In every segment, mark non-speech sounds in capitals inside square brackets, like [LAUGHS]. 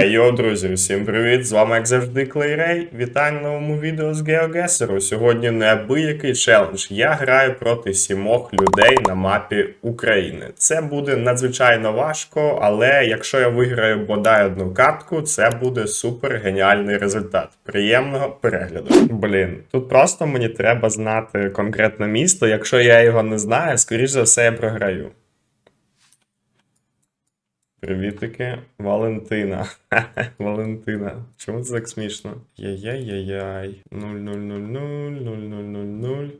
Хей, йо, друзі, всім привіт! З вами, як завжди, Клейрей. Вітаю на новому відео з GeoGuessr. Сьогодні неабиякий челендж. Я граю проти сімох людей на мапі України. Це буде надзвичайно важко, але якщо я виграю бодай одну катку, це буде супер геніальний результат. Приємного перегляду. Блін, тут просто мені треба знати конкретне місто. Якщо я його не знаю, скоріш за все я програю. Привітики, Валентина. [LAUGHS] Валентина. Чому це так смішно? Яй-яй-яй-яй. 0-0-0-0, 0-0-0-0.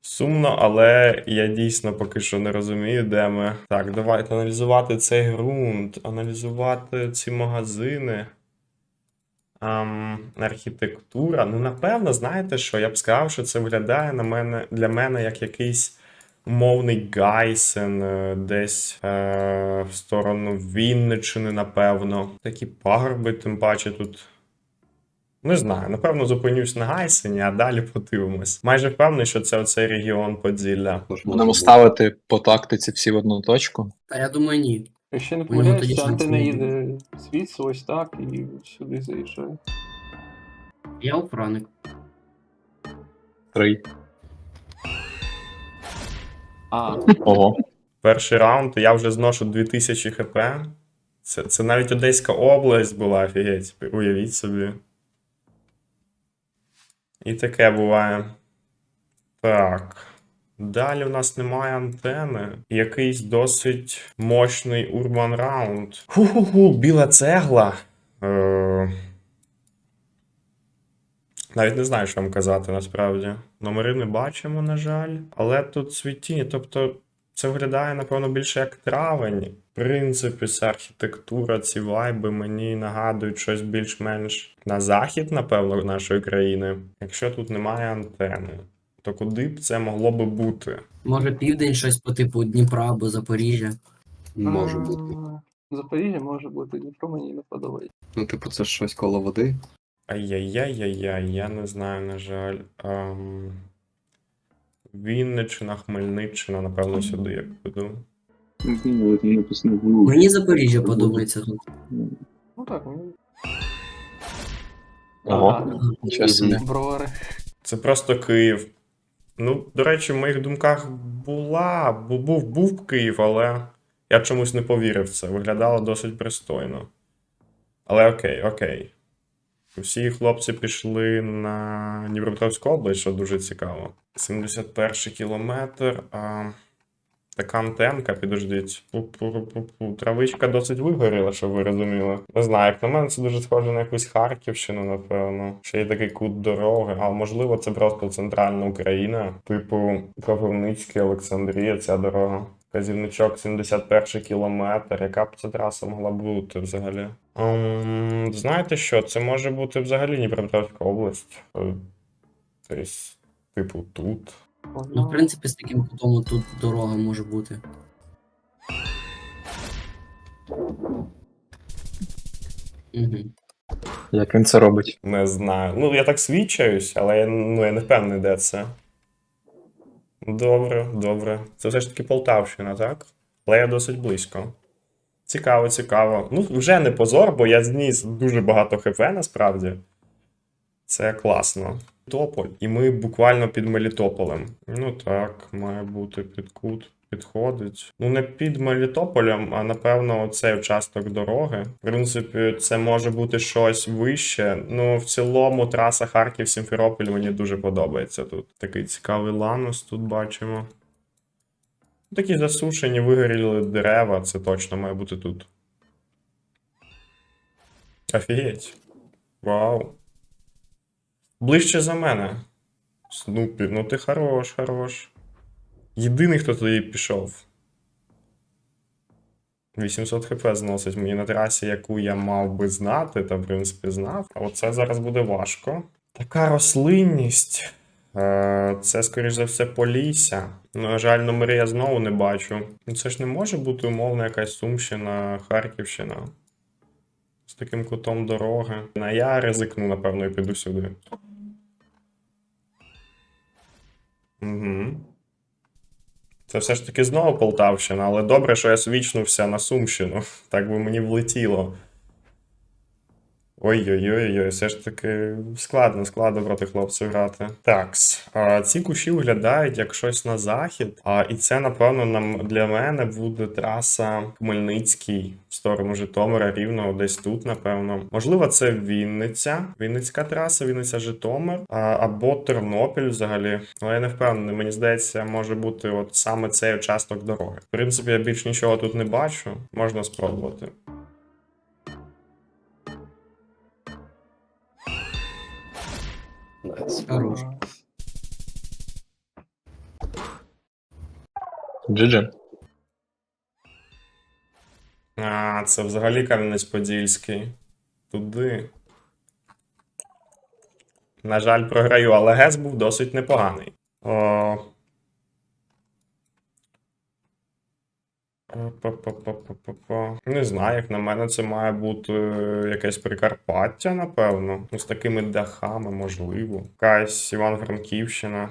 Сумно, але я дійсно поки що не розумію, де ми. Так, давайте аналізувати цей ґрунт, аналізувати ці магазини. Ам, архітектура. Ну, напевно, знаєте що? Я б сказав, що це виглядає на мене для мене як якийсь умовний Гайсен, е, десь е, в сторону Вінниччини, напевно. Такі пагорби, тим паче тут. Не знаю, напевно, зупинюсь на Гайсені, а далі подивимось. Майже впевнений, що це оцей регіон Подзілля. Будемо ставити по тактиці всі в одну точку. Та я думаю, ні. Якщо не Ну, тоді помиляюся, антина не їде звідси ось так і сюди заїжджає. Я охранник. Три. А, Ого. Перший раунд, я вже зношу 2000 хп. Це, це навіть Одеська область була, офігеть, уявіть собі. І таке буває. Так. Далі у нас немає антени. Якийсь досить мощний урбан раунд. Ху-ху-ху, біла цегла. Е... Навіть не знаю, що вам казати насправді. Номери не бачимо, на жаль. Але тут світіння, тобто це виглядає, напевно, більше як травень. В принципі, ця архітектура, ці вайби мені нагадують щось більш-менш на захід, напевно, нашої країни. Якщо тут немає антени, то куди б це могло би бути? Може південь щось по типу Дніпра або Запоріжжя. Може бути. Запоріжжя може бути, Дніпро мені не подобається. Ну, типу, це щось коло води. Ай-яй-яй-яй-яй, я не знаю, на жаль. Ем... Вінниччина, Хмельниччина, напевно, сюди я піду. Мені Запоріжжя подобається тут. Ну так, мені. Ага, Нічого собі. Бровари. Це просто Київ. Ну, до речі, в моїх думках була, бу- був, був Київ, але я чомусь не повірив в це. Виглядало досить пристойно. Але окей, окей. Всі хлопці пішли на Дніпропетровську область, що дуже цікаво. 71 кілометр. А... Така антенка, підождіть. Травичка досить вигоріла, щоб ви розуміли. Не знаю, як на мене це дуже схоже на якусь Харківщину, напевно. Ще є такий кут дороги, а можливо, це просто центральна Україна, типу Кропивницький, Олександрія, ця дорога. Казівничок 71 кілометр. Яка б ця траса могла бути взагалі? Ем, знаєте що? Це може бути взагалі Дніпропетровська область. Е, Тобто, типу, тут. Ну, в принципі, з таким кутом тут дорога може бути. Угу. Як він це робить? Не знаю. Ну, я так свідчаюсь, але я, ну, я не впевнений, де це. Добре, добре. Це все ж таки Полтавщина, так? Але я досить близько. Цікаво, цікаво. Ну, вже не позор, бо я зніс дуже багато хп насправді. Це класно. Тополь. І ми буквально під Мелітополем. Ну так, має бути під кут. Підходить. Ну, не під Мелітополем, а напевно, оцей участок дороги. В принципі, це може бути щось вище. Ну, в цілому, траса Харків-Сімферополь мені дуже подобається тут. Такий цікавий ланус тут бачимо. Такі засушені, вигоріли дерева, це точно має бути тут. Офігеть. Вау. Ближче за мене. Снупі, ну ти хорош, хорош. Єдиний, хто туди пішов. 800 хп зносить мені на трасі, яку я мав би знати, та в принципі знав. А оце зараз буде важко. Така рослинність. Е, Це, скоріш за все, Полісся. На жаль, номери я знову не бачу. Ну це ж не може бути умовно якась Сумщина, Харківщина. З таким кутом дороги. А я ризикну, напевно, і піду сюди. Угу. Це все ж таки знову Полтавщина, але добре, що я свічнувся на Сумщину. Так би мені влетіло. Ой-ой-ой, все ж таки складно, складно проти хлопців грати. Так, ці кущі виглядають як щось на захід. А, і це, напевно, нам для мене буде траса Хмельницький в сторону Житомира, рівно десь тут, напевно. Можливо, це Вінниця, Вінницька траса, Вінниця Житомир, або Тернопіль взагалі. Але я не впевнений. Мені здається, може бути от саме цей участок дороги. В принципі, я більш нічого тут не бачу. Можна спробувати. Найс. Хорош. GG. А, це взагалі Кам'янець-Подільський. Туди. На жаль, програю, але ГЕС був досить непоганий. О... Не знаю, як на мене, це має бути е, якесь Прикарпаття, напевно. Ну, з такими дахами, можливо. Якась Івано-Франківщина.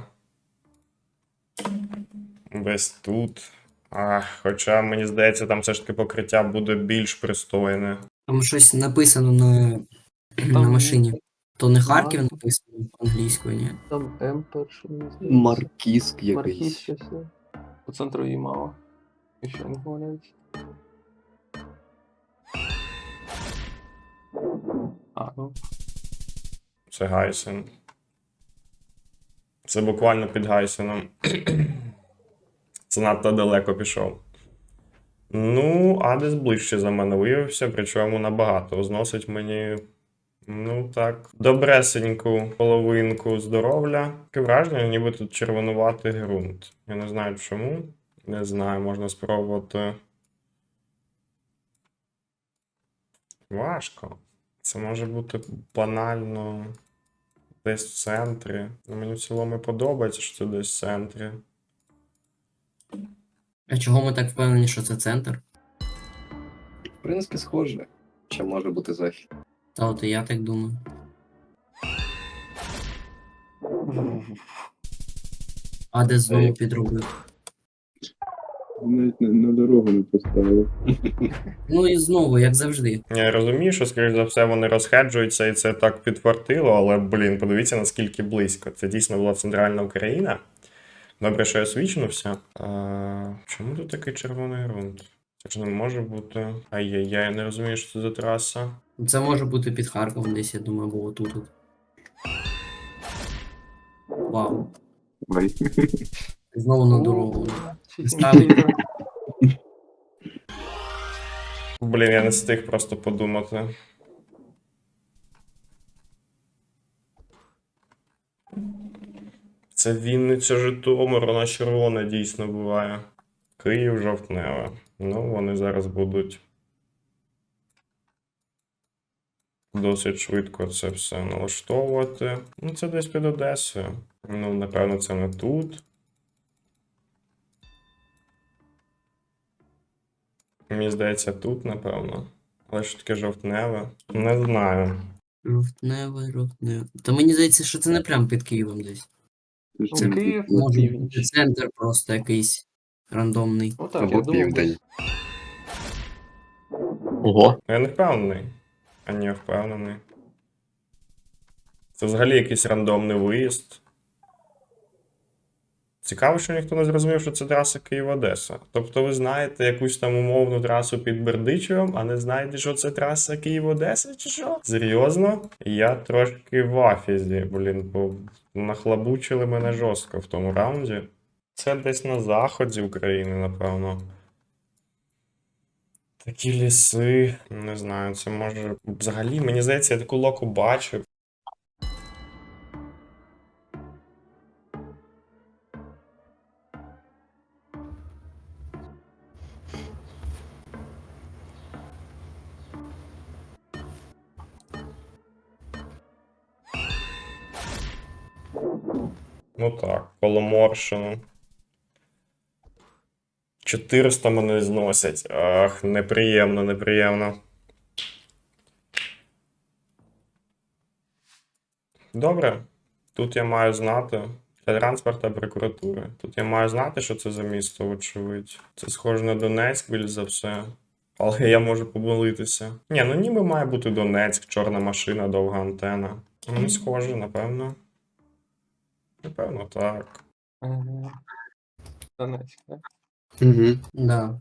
Десь тут. А, хоча мені здається, там все ж таки покриття буде більш пристойне. Там щось написано на, на машині. То не Харків написано англійською, ні. Там М перший, мені здається. Маркіск якийсь. щось. По центру її мало. Якщо я не помиляюсь. А, ну. Це Гайсен. Це буквально під Гайсеном. [CLEARS THROAT] Це надто далеко пішов. Ну, Адес ближче за мене виявився, причому набагато. Зносить мені. Ну так, добресеньку половинку здоров'я. Таке враження, ніби тут червонуватий ґрунт. Я не знаю чому. Не знаю, можна спробувати. Важко. Це може бути банально десь в центрі. Ну, Мені в цілому подобається, що це десь в центрі. А чого ми так впевнені, що це центр? В принципі, схоже. Чи може бути захід? Та от і я так думаю. А де знову підробив. Навіть на, на дорогу не поставили. [LAUGHS] Ну і знову, як завжди. Я розумію, що, скоріш за все, вони розхеджуються і це так підфартило, але, блін, подивіться, наскільки близько. Це дійсно була центральна Україна. Добре, що я свічнувся. А, чому тут такий червоний ґрунт? Це ж не може бути. Ай-яй-яй, я не розумію, що це за траса. Це може бути під Харковом десь, я думаю, або отут. от. Вау. Знову на дорогу. [LAUGHS] Блін, я не встиг просто подумати. Це Вінниця Житомир, вона червона дійсно буває. Київ жовтневе. Ну, вони зараз будуть досить швидко це все налаштовувати. Ну, це десь під Одесою. Ну, напевно, це не тут. Мені здається, тут, напевно. Але що таке жовтневе? Не знаю. Жовтневе, жовтневе. Та мені здається, що це не прям під Києвом десь. Ну, Київ на Може бути центр просто якийсь рандомний. Отак, я Або думав, південь. Ого. Я не впевнений. А ні, впевнений. Це взагалі якийсь рандомний виїзд. Цікаво, що ніхто не зрозумів, що це траса Київ-Одеса. Тобто ви знаєте якусь там умовну трасу під Бердичевом, а не знаєте, що це траса Київ-Одеса, чи що? Серйозно? Я трошки в афізі, блін, бо нахлабучили мене жорстко в тому раунді. Це десь на заході України, напевно. Такі ліси. Не знаю, це може. Взагалі, мені здається, я таку локу бачив. Ну так, Коломорщину. 400 мене зносять. Ах, неприємно, неприємно. Добре. Тут я маю знати, Для транспорту та прокуратури. Тут я маю знати, що це за місто, очевидь. Це схоже на Донецьк, більш за все. Але я можу помилитися. Ні, ну ніби має бути Донецьк, чорна машина, довга антена. Ну, схоже, напевно. Напевно, так. Ага. Донецьк, так? Угу. Да.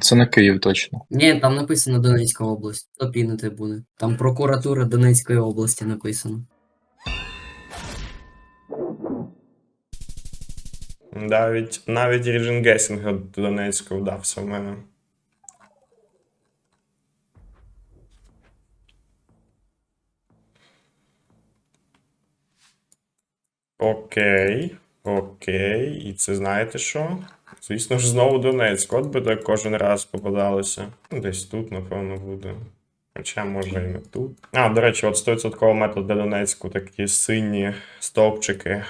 Це не Київ точно. Ні, там написано Донецька область. То пінити буде. Там прокуратура Донецької області написано. Навіть, навіть Ріджин Гесінг від Донецька вдався в мене. Окей. Окей. І це знаєте що? Звісно ж, знову Донецьк. От би так кожен раз попадалося. Ну, Десь тут, напевно, буде. Хоча може і не тут. А, до речі, от 100% метод для Донецьку такі сині стовпчики.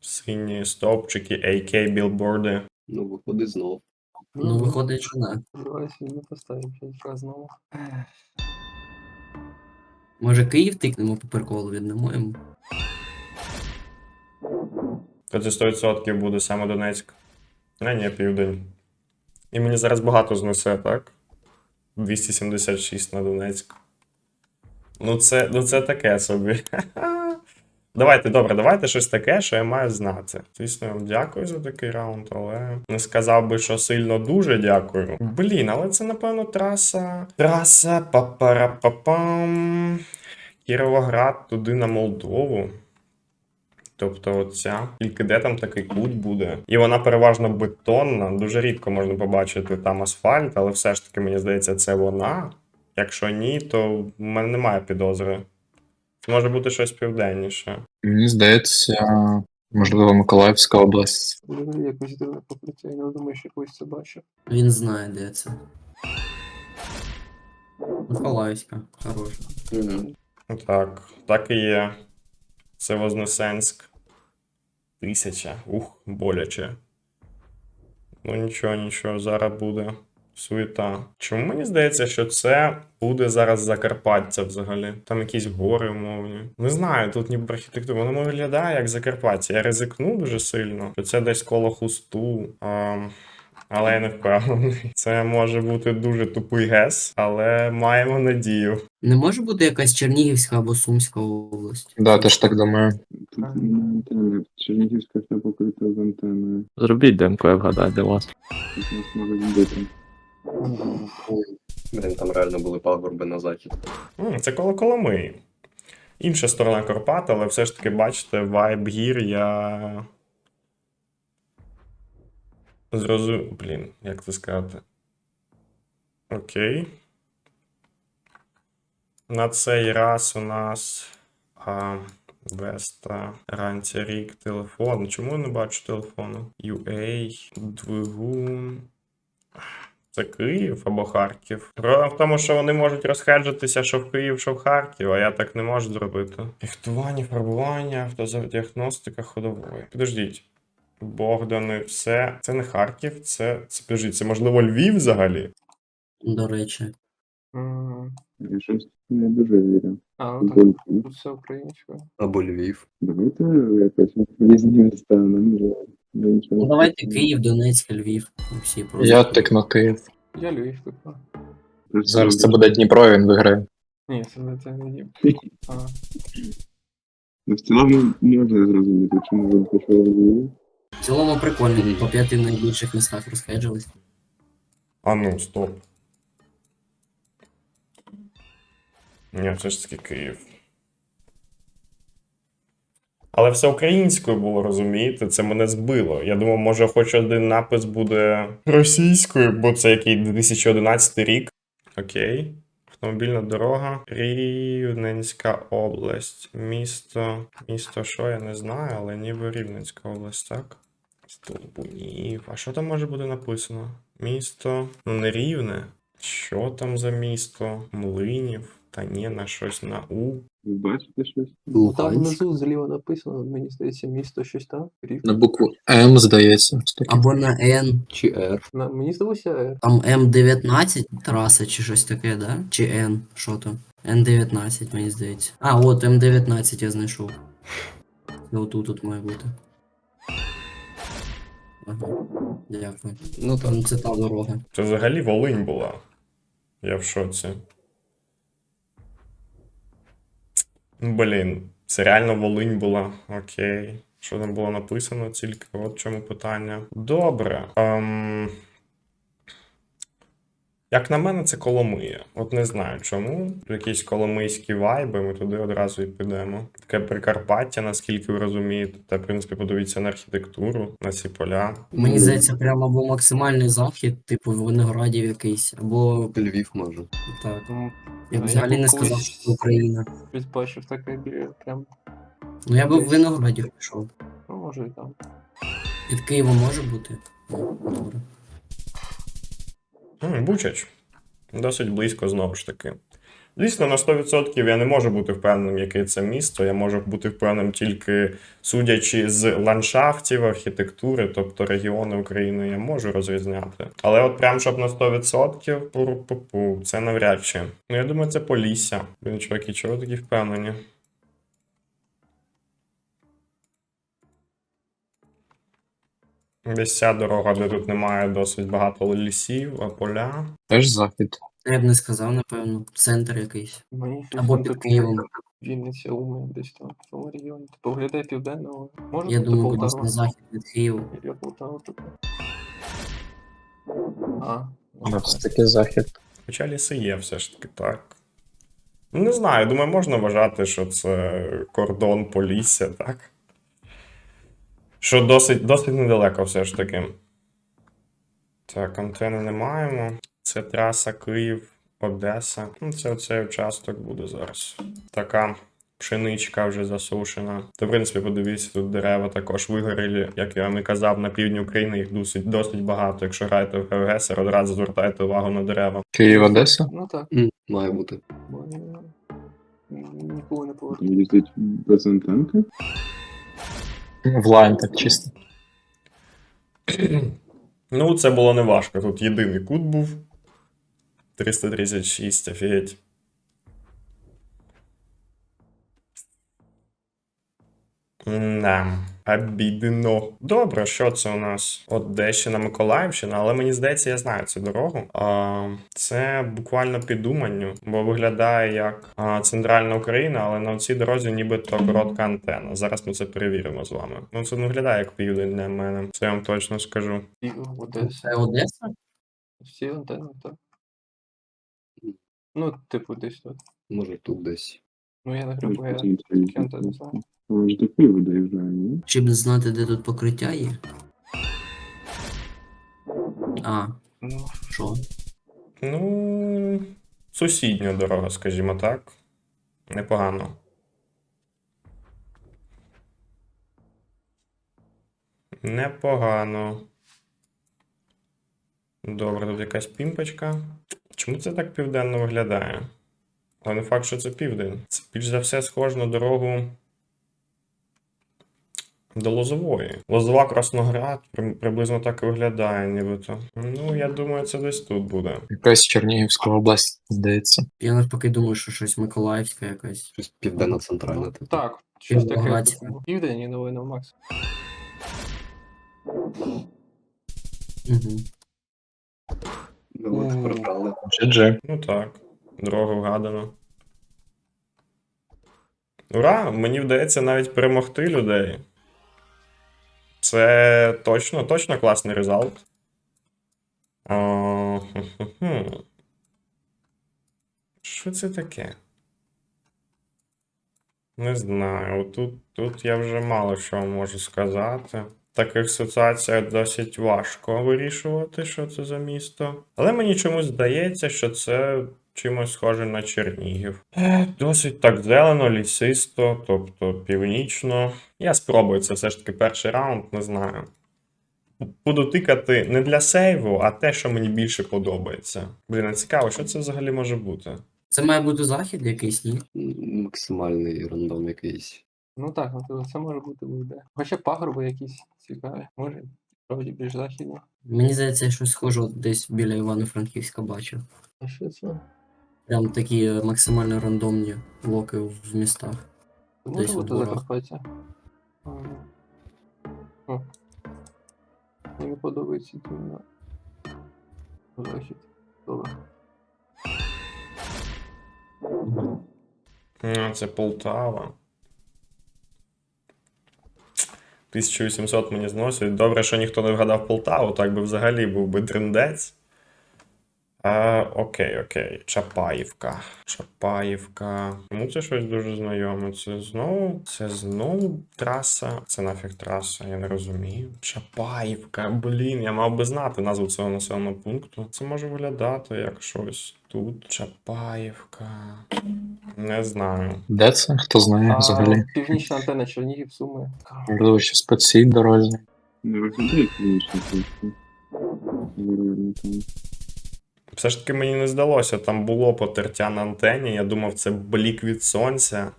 Сині стовпчики, AK білборди. Ну, виходить знов. Ну, виходить, що да. Давай сьогодні поставимо 5 разів знову. Може Київ тикнемо по приколу йому? То це 100% буде саме Донецьк. А ні, південь. І мені зараз багато знесе, так? 276 на Донецьк. Ну це, ну це таке собі. [LAUGHS] Давайте, добре, давайте щось таке, що я маю знати. Звісно, я вам дякую за такий раунд, але не сказав би, що сильно дуже дякую. Блін, але це, напевно, траса. Траса папарапапам. Кіровоград туди на Молдову. Тобто оця. Тільки де там такий кут буде. І вона переважно бетонна. Дуже рідко можна побачити там асфальт, але все ж таки, мені здається, це вона. Якщо ні, то в мене немає підозри. Це може бути щось південніше. Мені здається, можливо, Миколаївська область. Якось дивне покриття, я не думаю, що колись це бачив. Він знає, де це. Миколаївська, хороша. Мгм. Ну Так, так і є. Це Вознесенськ. Тисяча. Ух, боляче. Ну нічого, нічого, зараз буде суета. Чому мені здається, що це буде зараз Закарпаття взагалі? Там якісь гори умовні. Не знаю, тут ніби архітектура. Воно виглядає як Закарпаття. Я ризикну дуже сильно, що це десь коло хусту. А, але я не впевнений. Це може бути дуже тупий гес, але маємо надію. Не може бути якась Чернігівська або Сумська область. Да, теж так думаю. Чернігівська вся покрита з антеною. Зробіть демку, я вгадаю для вас. Тут нас можуть збити. Блін, там реально були пагорби на захід. М, Це коло Коломиї. Інша сторона Карпат, але все ж таки, бачите, вайб гір я. Зрозумів. Блін, як це сказати? Окей. На цей раз у нас. А, Веста, Ранця Рік, телефон. Чому я не бачу телефону? UA, двигун. Це Київ або Харків. Проблема в тому, що вони можуть розхеджитися, що в Київ, що в Харків, а я так не можу зробити. Рихтування, фарбування, автодіагностика ходової. Підождіть. Богдани, все. Це не Харків, це. Це підождіть, це можливо Львів взагалі? До речі. Я щось не дуже вірю. А, ну так, Бо- тут все українською. Або Львів. Давайте якось різні міста, нам вже до іншого. Ну давайте Київ, Донецьк, Львів. Всі просто. Я тикну Київ. Я Львів типу. Зараз це буде Дніпро, і він виграє. Ні, це не це не. [LAUGHS] А, Ну, в цілому можна зрозуміти, чому він пішов в Львів. В цілому прикольно, по п'яти найбільших містах розхеджились. А ну, стоп. Ні, все ж таки Київ. Але все українською було, розумієте? Це мене збило. Я думав, може, хоч один напис буде російською, бо це який 2011 рік. Окей. Автомобільна дорога. Рівненська область. Місто. Місто що, я не знаю, але ніби Рівненська область, так? Столбунів. А що там може бути написано? Місто. Ну, не рівне. Що там за місто? Млинів. Та ні, на щось на У. Ви бачите щось? Ну, Там внизу зліва написано, мені здається, місто щось там. Рів. На букву М, здається. Стоп. Або на Н. Чи Р. На, мені здалося Р. Там М19 траса чи щось таке, да? Чи Н, що там? Н19, мені здається. А, от М19 я знайшов. І отут тут має бути. Ага. Дякую. Ну. Там це та дорога. Це взагалі Волинь була. Я в шоці. Блін, це реально Волинь була. Окей. Що там було написано тільки? От чому питання. Добре. Ем... Як на мене, це Коломия. От не знаю чому. Якісь коломийські вайби, ми туди одразу і підемо. Таке Прикарпаття, наскільки ви розумієте. Та, в принципі, подивіться на архітектуру, на ці поля. Мені здається, прямо або максимальний захід, типу Виноградів якийсь, або Львів може. так. Ну, Я б взагалі не сказав, що це Україна. щось бачив таке біля прям. Ну я би в Виноградів пішов. Ну, може і там. Від Києва може бути? Добре. М, Бучач. Досить близько знову ж таки. Звісно, на 100% я не можу бути впевненим, яке це місто. Я можу бути впевненим тільки судячи з ландшафтів, архітектури, тобто регіони України я можу розрізняти. Але от прям щоб на 100% пу-пу-пу, це навряд чи. Ну я думаю, це Полісся. Блін, чуваки, чого такі впевнені? Десь ця дорога, де тут немає досить багато лісів, а поля. Теж захід. Я б не сказав, напевно, центр якийсь. Мені щось Або під типу Києвом. Вінниця, Умань, десь там в цьому регіоні. Типу виглядає південного. Може Я бути думаю, кудись Полтава. на захід від Києва. Я Полтава типу. А, ну, Але все таки захід. Хоча ліси є все ж таки так. Ну, Не знаю, думаю, можна вважати, що це кордон Полісся, так? Що досить, досить недалеко все ж таки. Так, антени не маємо. Це траса Київ, Одеса. Ну, це оцей участок буде зараз. Така пшеничка вже засушена. То, в принципі, подивіться, тут дерева також вигорілі, як я вам і казав, на півдні України їх досить, досить багато. Якщо граєте в ГВСР, одразу звертайте увагу на дерева. Київ, Одеса. Ну так, Має бути. ніколи не поверну. В лайн так чисто. [CLEARS THROAT] Ну, це було не важко. Тут єдиний кут був. 336, офігеть. Да, обідно. Добре, що це у нас? Одещина, Миколаївщина, але мені здається, я знаю цю дорогу. А, це буквально під Уманню, бо виглядає як а, центральна Україна, але на цій дорозі нібито коротка антенна. Зараз ми це перевіримо з вами. Ну, це не виглядає як південь для мене. Це я вам точно скажу. Це Одеса? Всі антенни, так. Ну, типу, десь тут. Може тут десь. Ну, я не грибу, я такі знаю. Але ж до Києва доїжджає, ні? Щоб не знати, де тут покриття є. А, Ну, що? Ну, сусідня дорога, скажімо так. Непогано. Непогано. Добре, тут якась пімпочка. Чому це так південно виглядає? Але не факт, що це південь. Це більш за все схоже на дорогу до Лозової. Лозова Красноград приблизно так і виглядає, нібито. Ну, я думаю, це десь тут буде. Якась Чернігівська область, здається. Я навпаки думаю, що щось Миколаївське якась. Щось південно-центральне. ну, типу. так, щось таке. Кіровоградська. типу, Південь і новина Макс. Угу. Ну, GG. Ну так, дорогу вгадано. Ура! Мені вдається навіть перемогти людей. Це точно, точно класний результат. Що це таке? Не знаю. Тут, тут я вже мало що можу сказати. В таких ситуаціях досить важко вирішувати, що це за місто. Але мені чомусь здається, що це чимось схоже на Чернігів. Е, Досить так зелено, лісисто, тобто північно. Я спробую це все ж таки перший раунд, не знаю. Буду тикати не для сейву, а те, що мені більше подобається. Блін, а цікаво, що це взагалі може бути? Це має бути захід якийсь, ні? Максимальний рандом якийсь. Ну так, ну, це може бути буде. Хоча пагорби якісь цікаві. Може, справді більш західні. Мені здається, я щось схоже десь біля Івано-Франківська бачив. А що це? Прям такі е, максимально рандомні блоки в містах. Може Десь у бути. Закарпаття. О. Мені подобається іменно. Захід. Добре. Ну, Це Полтава. 1800 мені зносить. Добре, що ніхто не вгадав Полтаву, так би взагалі був би трендець. А, окей, окей. Чапаївка. Чапаївка. Чому це щось дуже знайоме? Це знову. Це знову траса. Це нафіг траса, я не розумію. Чапаївка. Блін, я мав би знати назву цього населеного пункту. Це може виглядати як щось тут. Чапаївка. Не знаю. Де це? Хто знає взагалі? Північна антенна Чернігів, Суми. Можливо, щось по цій дорозі. Не виглядає клінічно. Все ж таки мені не здалося, там було потертя на антені. Я думав, це блік від сонця,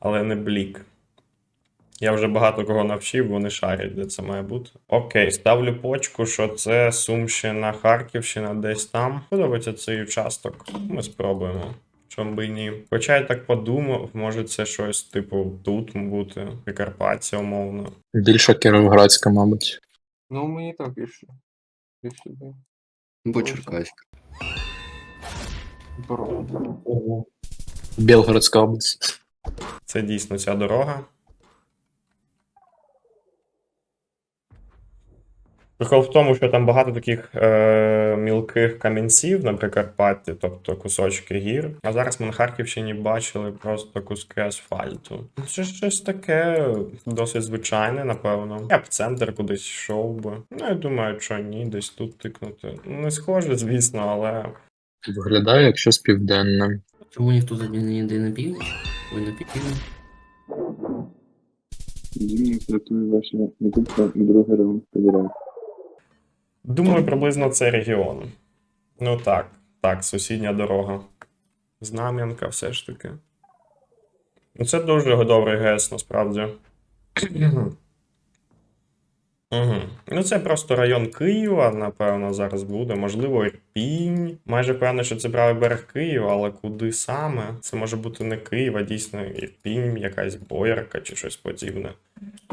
але не блік. Я вже багато кого навчив, вони шарять, де це має бути. Окей, ставлю почку, що це Сумщина, Харківщина, десь там. Подобається цей участок. Ми спробуємо. Чом би і ні. Хоча я так подумав, може це щось типу тут бути, Прикарпаття, умовно. Більше Кіровоградська, мабуть. Ну, мені так більше. Більше би. Бо Черкаська. Білгородська область. Це дійсно ця дорога. Прикол в тому, що там багато таких е, мілких камінців на Прикарпатті, тобто кусочки гір. А зараз ми на Харківщині бачили просто куски асфальту. Це щось таке досить звичайне, напевно. Я б центр кудись йшов би. Ну, я думаю, що ні, десь тут тикнути. Не схоже, звісно, але Виглядає як щось південне. Чому ніхто тоді не йде на північ? Ой, на північ. Зімно святую ваша Микупка другий раунд побирає. Думаю, приблизно це регіон. Ну так, так, сусідня дорога. Знам'янка все ж таки. Ну, це дуже добрий гес, насправді. Угу. Ну, це просто район Києва, напевно, зараз буде. Можливо, Ірпінь. Майже впевнений, що це правий берег Києва, але куди саме? Це може бути не Київ, а дійсно Ірпінь, якась боярка чи щось подібне.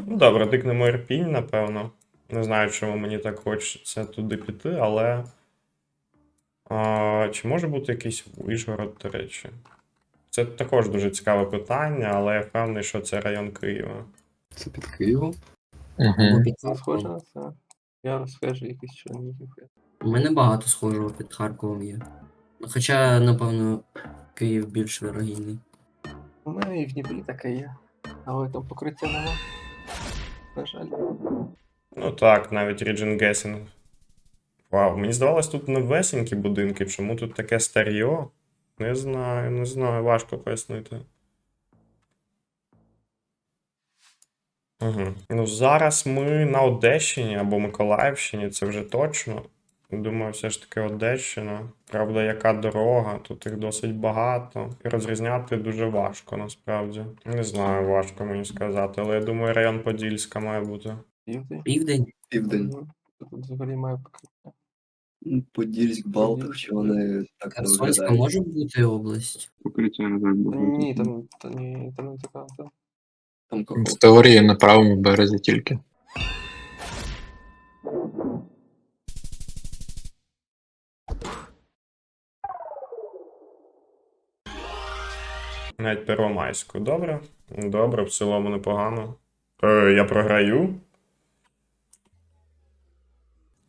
Ну, добре, тикнемо Ірпінь, напевно. Не знаю, чому мені так хочеться туди піти, але. А, чи може бути якийсь Вишгород, до речі? Це також дуже цікаве питання, але я впевнений, що це район Києва. Це під Києвом. Угу. Під схоже на це. Я розкажу якийсь Чернігів. У мене багато схожого під Харковом є. Хоча, напевно, Київ більш вирогідний. У мене і в Дніпрі таке є. Але там покриття нема. На жаль. Ну так, навіть Region Guessing. Вау, мені здавалось, тут новесенькі будинки. Чому тут таке старьо? Не знаю, не знаю, важко пояснити. Угу. Ну, зараз ми на Одещині або Миколаївщині, це вже точно. Думаю, все ж таки Одещина. Правда, яка дорога, тут їх досить багато. І розрізняти дуже важко, насправді. Не знаю, важко мені сказати, але я думаю, район Подільська має бути. Південь. Південь. Південь. Мгм. Тут взагалі має покриття. Ну, Подільськ, Балтик, чи вони так не Херсонська виглядають. може бути область? Покриття жаль Та багато. Ні, там, та ні, там не така. Там. Там кого? В теорії на правому березі тільки. Навіть Первомайську. Добре. Добре, в цілому непогано. Е, я програю.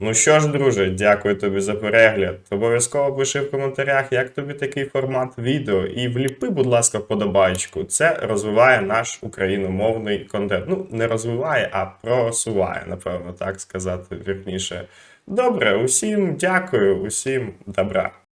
Ну що ж, друже, дякую тобі за перегляд. Обов'язково пиши в коментарях, як тобі такий формат відео. І вліпи, будь ласка, вподобайку. Це розвиває наш україномовний контент. Ну, не розвиває, а просуває, напевно, так сказати вірніше. Добре, усім дякую, усім добра.